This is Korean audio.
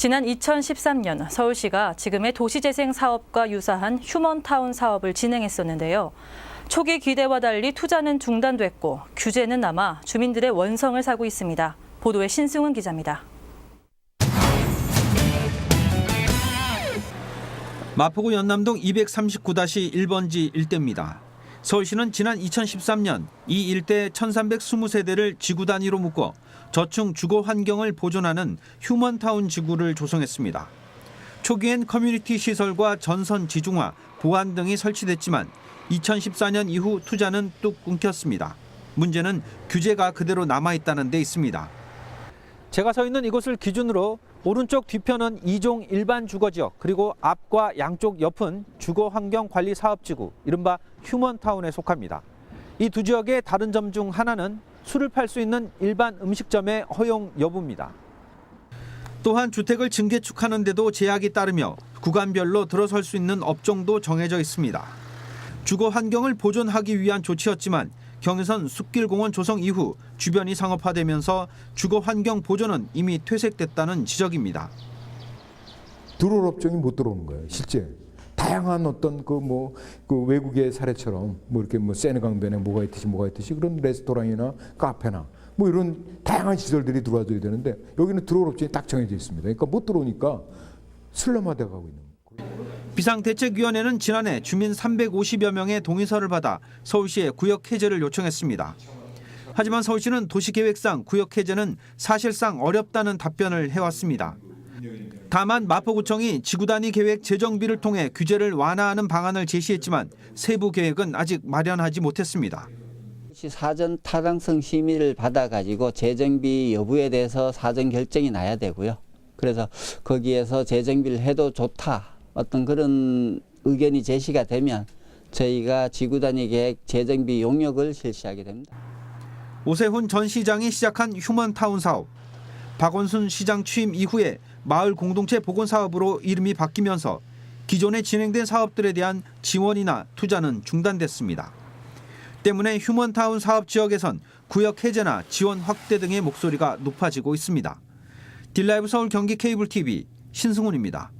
지난 2013년 서울시가 지금의 도시재생 사업과 유사한 휴먼타운 사업을 진행했었는데요. 초기 기대와 달리 투자는 중단됐고 규제는 남아 주민들의 원성을 사고 있습니다. 보도에 신승훈 기자입니다. 마포구 연남동 239-1번지 일대입니다. 서울시는 지난 2013년 이 일대 1320세대를 지구 단위로 묶어 저층 주거 환경을 보존하는 휴먼타운 지구를 조성했습니다. 초기엔 커뮤니티 시설과 전선 지중화, 보안 등이 설치됐지만 2014년 이후 투자는 뚝 끊겼습니다. 문제는 규제가 그대로 남아 있다는 데 있습니다. 제가 서 있는 이곳을 기준으로 오른쪽 뒤편은 2종 일반 주거지역 그리고 앞과 양쪽 옆은 주거 환경 관리 사업지구 이른바 휴먼타운에 속합니다. 이 두 지역의 다른 점 중 하나는 술을 팔 수 있는 일반 음식점의 허용 여부입니다. 또한 주택을 증개축하는 데도 제약이 따르며 구간별로 들어설 수 있는 업종도 정해져 있습니다. 주거 환경을 보존하기 위한 조치였지만 경의선 숲길공원 조성 이후 주변이 상업화되면서 주거 환경 보존은 이미 퇴색됐다는 지적입니다. 들어올 업종이 못 들어오는 거예요. 실제 다양한 어떤 그 뭐 그 외국의 사례처럼 뭐 이렇게 뭐 세네강변에 뭐가 있듯이 뭐가 있듯이 그런 레스토랑이나 카페나 뭐 이런 다양한 시설들이 들어와줘야 되는데 여기는 들어올 업종이 딱 정해져 있습니다. 그러니까 못 들어오니까 슬럼화돼 가고 있는 거예요. 비상대책위원회는 지난해 주민 350여 명의 동의서를 받아 서울시에 구역 해제를 요청했습니다. 하지만 서울시는 도시계획상 구역 해제는 사실상 어렵다는 답변을 해왔습니다. 다만 마포구청이 지구단위 계획 재정비를 통해 규제를 완화하는 방안을 제시했지만 세부 계획은 아직 마련하지 못했습니다. 시 사전 타당성 심의를 받아가지고 재정비 여부에 대해서 사전 결정이 나야 되고요. 그래서 거기에서 재정비를 해도 좋다 어떤 그런 의견이 제시가 되면 저희가 지구단위 계획 재정비 용역을 실시하게 됩니다. 오세훈 전 시장이 시작한 휴먼타운 사업. 박원순 시장 취임 이후에 마을 공동체 복원 사업으로 이름이 바뀌면서 기존에 진행된 사업들에 대한 지원이나 투자는 중단됐습니다. 때문에 휴먼타운 사업 지역에선 구역 해제나 지원 확대 등의 목소리가 높아지고 있습니다. 딜라이브 서울 경기 케이블 TV 신승훈입니다.